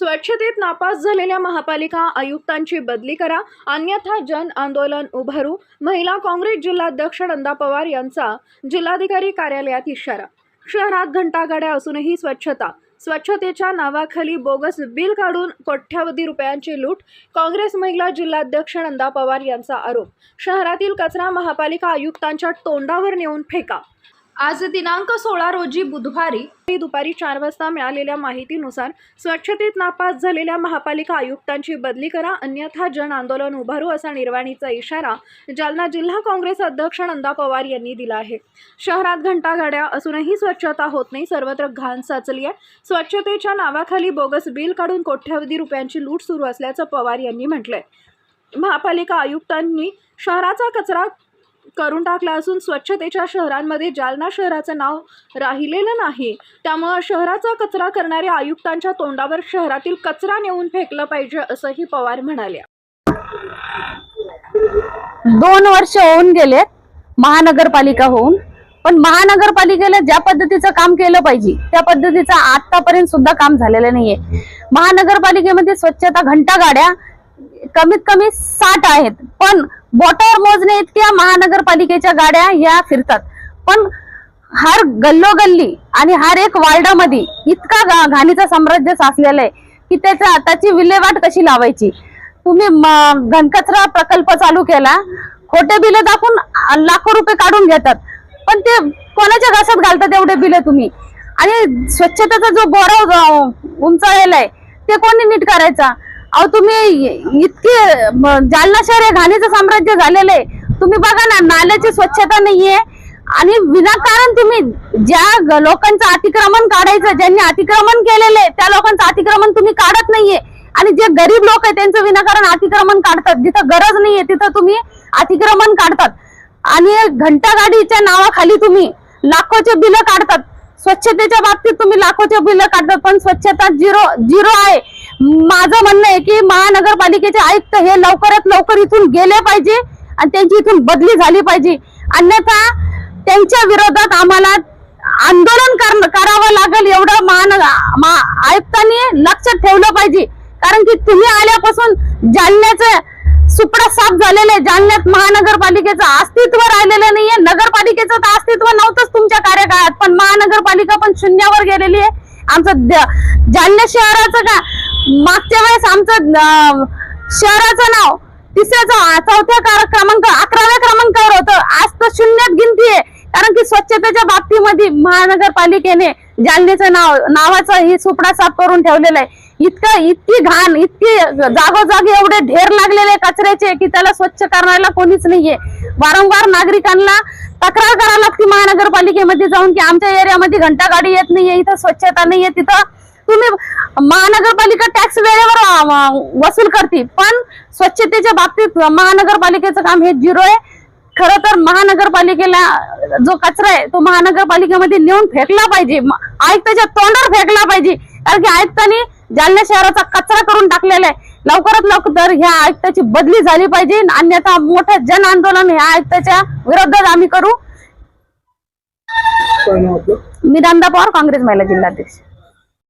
स्वच्छतेत नापास झालेल्या महापालिका आयुक्तांची बदली करा. अन्यथा जन आंदोलन उभारू. महिला काँग्रेस जिल्हाध्यक्ष नंदा पवार यांचा जिल्हाधिकारी कार्यालयात इशारा. शहरात घंटागाड्या असूनही स्वच्छता. स्वच्छतेच्या नावाखाली बोगस बिल काढून कोट्यावधी रुपयांची लूट काँग्रेस महिला जिल्हाध्यक्ष नंदा पवार यांचा आरोप. शहरातील कचरा महापालिका आयुक्तांच्या तोंडावर नेऊन फेका. आज दिनांक सोळा रोजी बुधवारी दुपारी चार वाजता मिळालेल्या माहितीनुसार स्वच्छतेत नापास झालेल्या महापालिका आयुक्तांची बदली करा अन्यथा जन आंदोलन उभारू असा निर्वाणीचा इशारा जालना जिल्हा काँग्रेस अध्यक्ष नंदा पवार यांनी दिला आहे. शहरात घंटागाड्या असूनही स्वच्छता होत नाही सर्वत्र घाण साचली आहे. स्वच्छतेच्या नावाखाली बोगस बिल काढून कोट्यावधी रुपयांची लूट सुरू असल्याचं पवार यांनी म्हटलंय. महापालिका आयुक्तांनी शहराचा कचरा करून टाकला असून स्वच्छतेच्या शहरांमध्ये जालना शहराचं नाव राहिलेलं नाही. त्यामुळं शहराचा कचरा करणाऱ्या आयुक्तांच्या तोंडावर शहरातील कचरा नेऊन फेकलं पाहिजे असंही पवार म्हणाले दोन वर्ष होऊन गेले महानगरपालिका होऊन पण महानगरपालिकेला ज्या पद्धतीचं काम केलं पाहिजे त्या पद्धतीचं आतापर्यंत सुद्धा काम झालेलं नाहीये. महानगरपालिकेमध्ये स्वच्छता घंटा गाड्या कमीत कमी साठ आहेत. पण बोटावर मोजणे इतक्या महानगरपालिकेच्या गाड्या या फिरतात. पण हर गल्लोगल्ली आणि हर एक वार्डामध्ये इतका घाणीचा साम्राज्य साचलेला आहे की त्याच्या त्याची विल्हेवाट कशी लावायची? तुम्ही म- घनकचरा प्रकल्प चालू केला खोटे बिल दाखवून लाखो रुपये काढून घेतात. पण ते कोणाच्या घासात घालतात एवढे बिल तुम्ही? आणि स्वच्छतेचा जो बोरा उंचाळलेला आहे ते कोणी नीट करायचा? अहो तुम्ही इतके जालना शहर हे घाणीचं साम्राज्य झालेलं आहे. तुम्ही बघा ना नाल्याची स्वच्छता नाहीये. आणि विनाकारण तुम्ही ज्या लोकांचं अतिक्रमण काढायचं ज्यांनी अतिक्रमण केलेलं आहे त्या लोकांचं अतिक्रमण तुम्ही काढत नाहीये. आणि जे गरीब लोक आहे त्यांचं विनाकारण अतिक्रमण काढतात. जिथं गरज नाहीये तिथं तुम्ही अतिक्रमण काढतात. आणि घंटा गाडीच्या नावाखाली तुम्ही लाखोचे बिलं काढतात. स्वच्छतेच्या बाबतीत तुम्ही लाखोचे बिलं काढतात पण स्वच्छता झिरो झिरो आहे. माझं म्हणणं आहे की महानगरपालिकेचे आयुक्त हे लवकरात लवकर इथून गेले पाहिजे आणि त्यांची इथून बदली झाली पाहिजे. अन्यथा त्यांच्या विरोधात आम्हाला आंदोलन कर- करावं लागेल एवढं महान मा- आयुक्तांनी लक्षात ठेवलं पाहिजे. कारण की तुम्ही आल्यापासून जालन्याचं सुपडा साफ झालेलं आहे जालन्यात महानगरपालिकेचं अस्तित्व राहिलेलं नाहीये. नगरपालिकेचं तर अस्तित्व नव्हतंच तुमच्या कार्यकाळात. पण महानगरपालिका पण शून्यावर गेलेली आहे. आमचं द- जालना शहराचं का मागच्या वेळेस आमचं शहराचं नाव तिसऱ्याचा चौथ्या कार- क्रमांक अकराव्या क्रमांकावर होतं. आज तर शून्यात गिनती आहे. कारण की स्वच्छतेच्या बाबतीमध्ये महानगरपालिकेने जालनेचं नाव नावाचं ही सुपडा साफ करून ठेवलेलं आहे. इतकं इतकी घाण इतकी जागोजागी एवढे ढेर लागलेले कचऱ्याचे की त्याला स्वच्छ करण्याला कोणीच नाहीये. वारंवार नागरिकांना तक्रार करावी लागते महानगरपालिकेमध्ये जाऊन की आमच्या एरियामध्ये घंटा गाडी येत नाहीये इथं स्वच्छता नाहीये तिथं तुम्ही महानगरपालिका टॅक्स वेळेवर वसूल करते पण स्वच्छतेच्या बाबतीत महानगरपालिकेचं काम हे झिरो आहे. खर तर महानगरपालिकेला जो कचरा आहे तो महानगरपालिकेमध्ये नेऊन फेकला पाहिजे. आयुक्ताच्या तोंडावर फेकला पाहिजे. कारण की आयुक्तांनी जालना शहराचा कचरा करून टाकलेला आहे. लवकरात लवकर ह्या आयुक्ताची बदली झाली पाहिजे. अन्यथा मोठं जन आंदोलन ह्या आयुक्ताच्या विरोधात आम्ही करू. मी नंदा पवार काँग्रेस महिला जिल्हाध्यक्ष.